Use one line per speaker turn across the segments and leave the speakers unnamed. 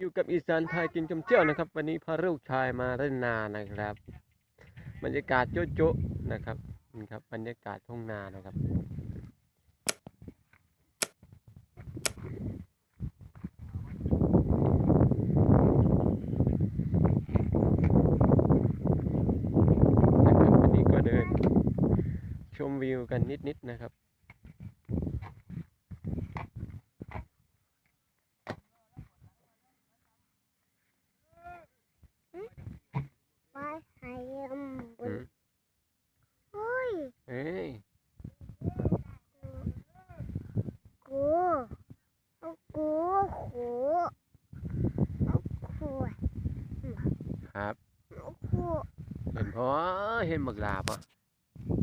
อยู่กับอีสานไทยกินจมเที่ยวนะครับ วันนี้พาลูกชายมาเล่นนานะครับ บรรยากาศโจ๊ะโจ๊ะนะครับนี่ครับ บรรยากาศทุ่งนานะครับ นะครับวันนี้ก็เดิน ชมวิวกันนิดๆนะครับ
ไปหายมบ
อื
น
ม
เฮ้ย
เอ้ย
กูเอากูหูเอาขวด
ครับ
เอาขวด
เห็น พอเห็นหมึกลาปะ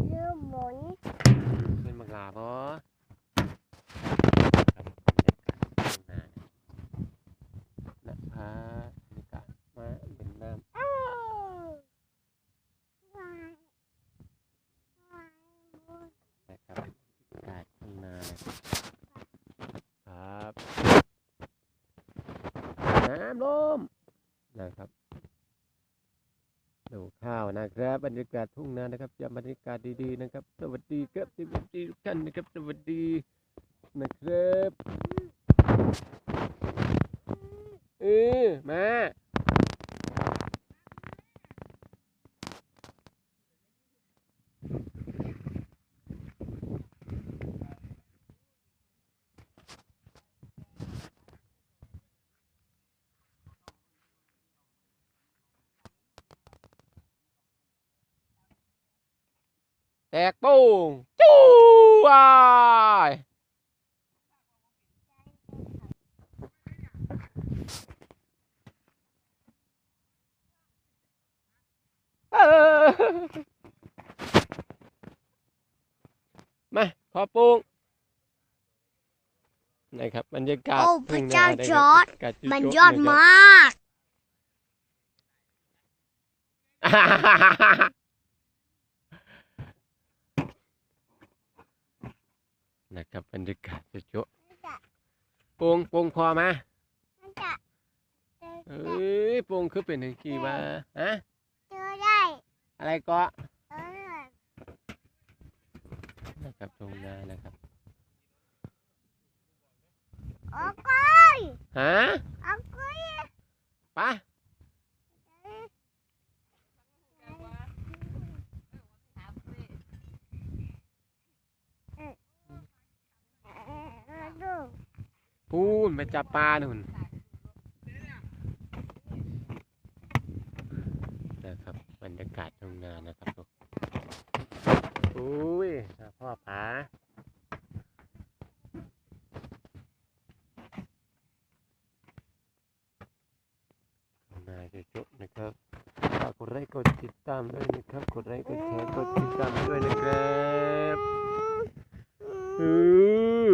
เรือบน
เห็นหมึกลาปะครับบรรยากาศทุ่งนานะพาบรรยากาศมาเป็นน้ำ
อ้าววายวายบน
นะครับบรรยากาศทุ่งนานะครับครับ น้ำลมนะครับ ดูข้าวนะครับบรรยากาศทุ่งนานะครับจะบรรยากาศดีๆนะครับ สวัสดีครับสวัสดีทุกท่านนะครับ สวัสดีนะครับเออมา แตกโป้งจู้วายเออมาขอปรุงนะครับบรรยากาศ
โอ้พ
ทุ่
ระ
ง
เจ้า
นะ
จ
ค
อ
รั
ร์ด
บบรรยากาศ
มัน
จุ๊
ยอด
ๆ
ม
นะครับา
ก
นะครับบรรยากาศจะโจ๊ะปรุงปรุงพอมา
มันจะ
เอ้ยปรุงคือเป็นถึงกี่วะฮะ
เจอได้
อะไรก็
เออ
นะครับตรงนานะครับ
โอ้ก้อย
ฮะ พูนไปจับปลาหนุนนะครับบรรยากาศทุ่งานนะครับทุกอุ้ยพ่อผานาจะจบนะครับฝากกดไลค์กดติดตามด้วยนะครับ กดไลค์กดแชร์กดติดตามด้วยนะครับอือ